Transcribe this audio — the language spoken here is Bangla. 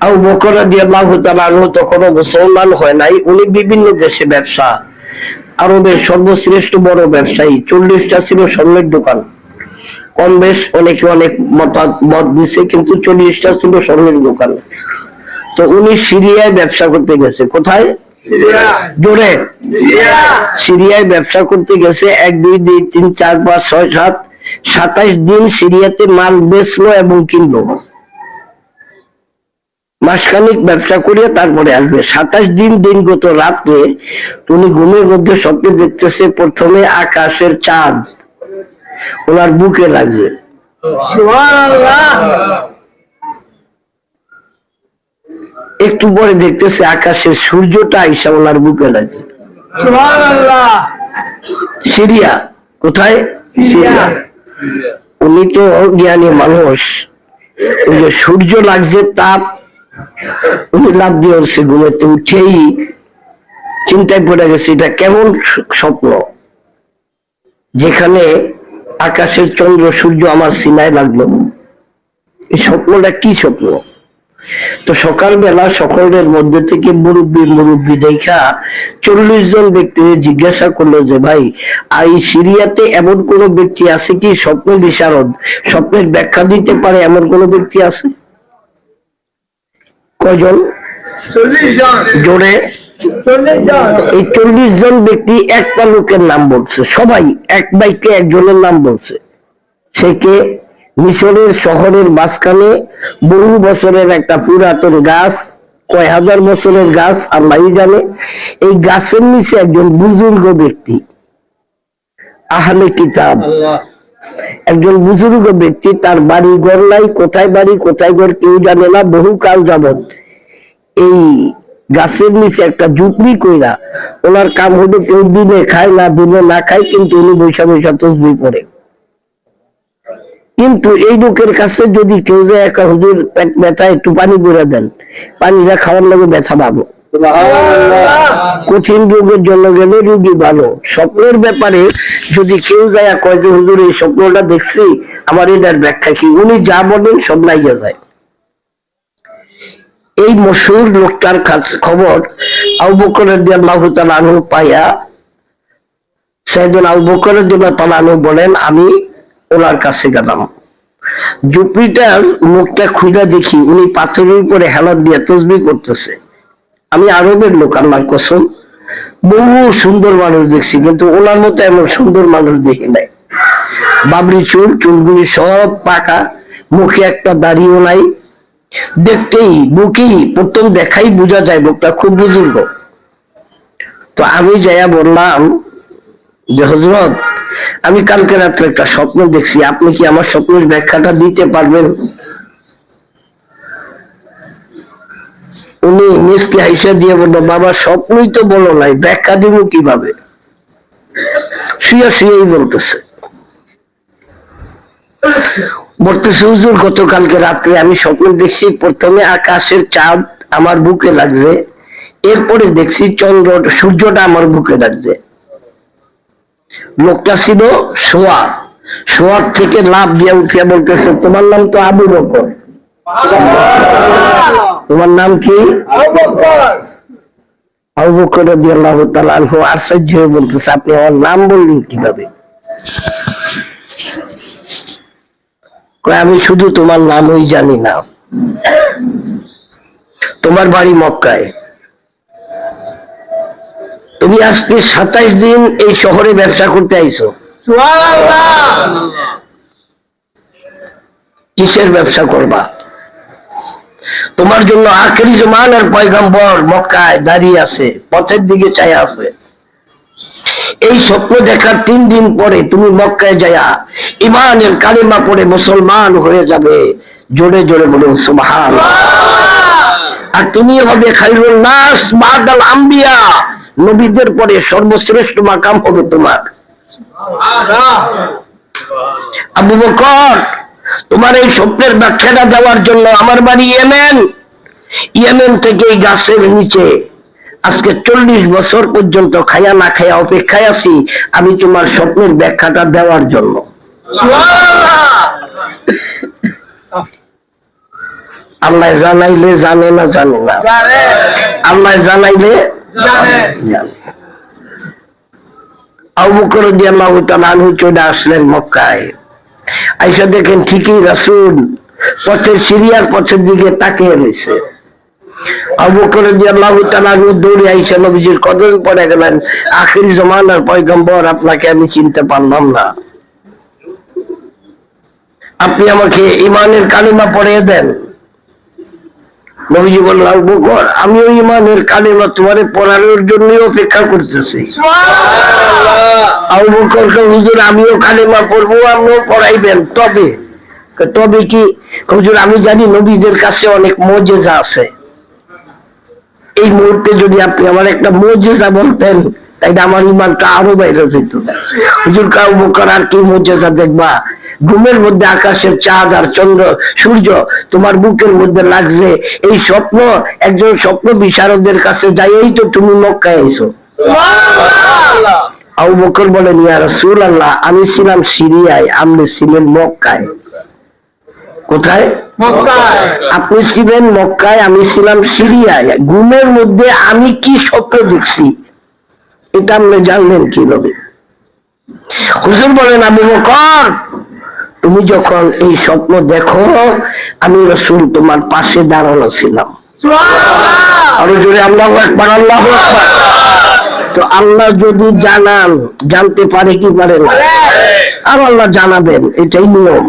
আবু বকর রাদিয়াল্লাহু তাআলা তখনও মুসলমান হয় নাই। উনি বিভিন্ন দেশে ব্যবসা আরবের সর্বশ্রেষ্ঠ বড় ব্যবসায়ী। চল্লিশটা ছিল স্বর্ণের দোকান। কম বেশ অনেকে অনেক মতামত মত দিছে কিন্তু চল্লিশটা ছিল স্বর্ণের দোকান। তো উনি সিরিয়ায় ব্যবসা করতে গেছে। কোথায়? জোরে। সিরিয়ায় ব্যবসা করতে গেছে। এক দুই দুই তিন চার পাঁচ ছয় সাত সাতাইশ দিন সিরিয়াতে মাল বেচলো এবং কিনলো। মাসখানিক ব্যবসা করিয়া তারপরে আসবে। সাতাশ দিন দিনগত রাত্রে উনি ঘুমের মধ্যে স্বপ্ন দেখতেছে প্রথমে আকাশের চাঁদ। ওনার বুকে লাগছে একটু পরে দেখতেছে আকাশের সূর্যটা আইসা ওনার বুকে লাগছে সিরিয়া কোথায়? সিরিয়া। উনি তো জ্ঞানী মানুষ। ওই যে সূর্য লাগছে তাপ উনি লাভ দিয়ে ঘুমেতে উঠেই চিন্তায় পড়ে গেছে, এটা কেমন স্বপ্ন? যেখানে আকাশের চন্দ্র, সূর্য আমার সিনায় লাগল। এই স্বপ্নটা কি স্বপ্ন? তো সকালবেলা, সকলের মধ্যে থেকে মুরব্বী মুরব্বী দেখা চল্লিশ জন ব্যক্তি জিজ্ঞাসা করল যে, ভাই, এই সিরিয়াতে এমন কোন ব্যক্তি আছে কি স্বপ্ন বিশারদ? স্বপ্নের ব্যাখ্যা দিতে পারে এমন কোন ব্যক্তি আছে? কয়জন জোরে। এই চল্লিশ জন ব্যক্তি একটা লোকের নাম বলছে। সবাই এক বাইকে একজনের নাম বলছে। সে কে? মিশরের শহরের মাঝখানে বহু বছরের একটা পুরাতন গাছ কয় হাজার বছরের গাছ আল্লাহ জানে। এই গাছের নিচে একজন বুজুর্গ ব্যক্তি। আহলে কিতাব। একজন বুজুর্গ ব্যক্তি তার বাড়ি ঘর নাই, কোথায় বাড়ি, কোথায় ঘর, কেউ জানে না, বহু কাল যাবত এই গাছের নিচে একটা ঝুপড়ি কইরা ওনার কাম হলো কেউ দিনে খায় না, দিনে না খায়, কিন্তু উনি বৈশা বৈশা তসবি পড়ে। কিন্তু এই লোকের কাছে যদি কেউ যায় একটা হুজুর পেট ব্যথা, একটু পানি করে দেন। পানিটা খাওয়ার লাগে ব্যথা পাবো কঠিন রোগের জন্য গেলে রুগী ভালো। স্বপ্নের ব্যাপারে যদি কেউ যায়, কয় হুজুর, এই স্বপ্নটা দেখছি, আমার এটার ব্যাখ্যা কি? উনি যা বলেন সব লাইগে যায়। এই মশুর লোকটার খবর আবু বকরের দিয়ে আল্লাহ তালু পাইয়া সেদিন আবু বকরের জন্য বলেন, আমি ওনার কাছে গেলাম। জুপিটার মুখটা খুঁজে দেখি, উনি পাথরের উপরে হেলার দিয়ে তসবি করতেছে। আমি আরবের লোক, আল্লাহর কসম। বহু সুন্দর মানুষ দেখছি, কিন্তু ওনার মতো এমন সুন্দর মানুষ দেখি নাই। বাবরি চুল, চুলগুলি সব পাকা, মুখে একটা দাড়িও নাই। দেখতেই, বুকেই, প্রথম দেখাই বোঝা যায় লোকটা খুব বুজুর্গ। তো আমি যাইয়া বললাম, যে হজরত আমি কালকে রাত্রে একটা স্বপ্ন দেখছি, আপনি কি আমার স্বপ্নের ব্যাখ্যাটা দিতে পারবেন? উনি মিসকে হাইসা দিয়ে বলল, বাবা, স্বপ্নই তো বলো নাই, ব্যাখ্যা দিব কীভাবে? শুয়ে শুয়েই বলতেছে। গতকালকে রাত্রে আমি স্বপ্ন দেখছি, প্রথমে আকাশের চাঁদ আমার বুকে লাগছে, এরপরে দেখছি চন্দ্র, সূর্যটা আমার বুকে লাগছে। লোকটা ছিল সোয়া সোয়ার থেকে লাভ দিয়ে উঠিয়া বলতেছে, তোমার নাম তো আবু বকর। তোমার নাম কি? আশ্চর্য হয়ে বলতেছে আপনি আমার নাম বললেন কীভাবে? আমি শুধু তোমার নামই জানি না। তোমার বাড়ি মক্কায়। তুমি আজকে সাতাইশ দিন এই শহরে ব্যবসা করতে আইছো। কিসের ব্যবসা করবা? তোমার জন্য আখেরি জমানের পয়গম্বর মক্কায় দাঁড়িয়ে আছে, পথের দিকে চাই আছে। এই স্বপ্ন দেখার তিন দিন পরে তুমি মক্কায় যায়া ইমানের কালিমা পড়ে মুসলমান হয়ে যাবে। জোরে জোরে বলুন, সুবহান আর তুমি হবে খাইরুল নাস বাদাল আম্বিয়া। নবীদের পরে সর্বশ্রেষ্ঠ মাকাম হবে তোমার। আবু বকর তোমার এই স্বপ্নের ব্যাখ্যাটা দেওয়ার জন্য আমার বাড়ি ইয়েমেন। ইয়েমেন থেকে এই গাছের নিচে। আজকে চল্লিশ বছর পর্যন্ত খায়া না খায়া অপেক্ষায় আছি আমি তোমার স্বপ্নের ব্যাখ্যাটা দেওয়ার জন্য। আল্লাহ জানাইলে জানে না জানে না। আল্লাহ জানাইলে জানে। আবু বকর রাদিয়াল্লাহু তাআলা আনহু চলে আসলেন মক্কায়। আইসা দেখেন ঠিকই রাসুল, পথের সিরিয়ার পথের দিকে তাকিয়ে রয়েছে। দৌড়ে আইসা নবীজির কদম পড়ে গেলেন। আখির জমানার পয়গম্বর আপনাকে আমি চিনতে পারলাম না। আপনি আমাকে ইমানের কালিমা পড়িয়ে দেন। নবীজি বললেন আবু বকর আমিও ইমানের কালিমা তোমারে পড়ানোর জন্য অপেক্ষা করতেছি। আবু বকরকে হুজুর আমিও কালিমা পড়ব আপনিও পড়াইবেন। তবে তবে কি হুজুর আমি জানি নবীদের কাছে অনেক মজেজা আছে। এই মুহূর্তে যদি আপনি আমার একটা মজেজা বলতেন তাইলে আমার ইমানটা আরও বাইরে যেত। হুজুর কাউ বকর আর কি মজেজা দেখবা? ঘুমের মধ্যে আকাশের চাঁদ আর চন্দ্র সূর্য তোমার বুকের মধ্যে লাগছে। এই স্বপ্ন একজন স্বপ্ন বিশারদের কাছে যাইয়েই তো তুমি মক্কায় এসো আবু বকর বলেন ইয়া রাসূল আল্লাহ আমি ছিলাম সিরিয়ায় আপনি ছিলেন মক্কায়। কোথায়? আপনি ছিলেন মক্কায় আমি ছিলাম সিরিয়ায়। ঘুমের মধ্যে আমি কি স্বপ্ন দেখছি? এটা আপনি জানলেন কীভাবে? হুজুর বলেন আবু বকর তুমি যখন এই স্বপ্ন দেখো আমি রসুল তোমার পাশে দাঁড়ানো ছিলাম। আরও জোরে আল্লাহ একবার আল্লাহ তো আল্লাহ যদি জানান জানতে পারে কি পারে না? আর আল্লাহ জানাবেন এটাই নিয়ম।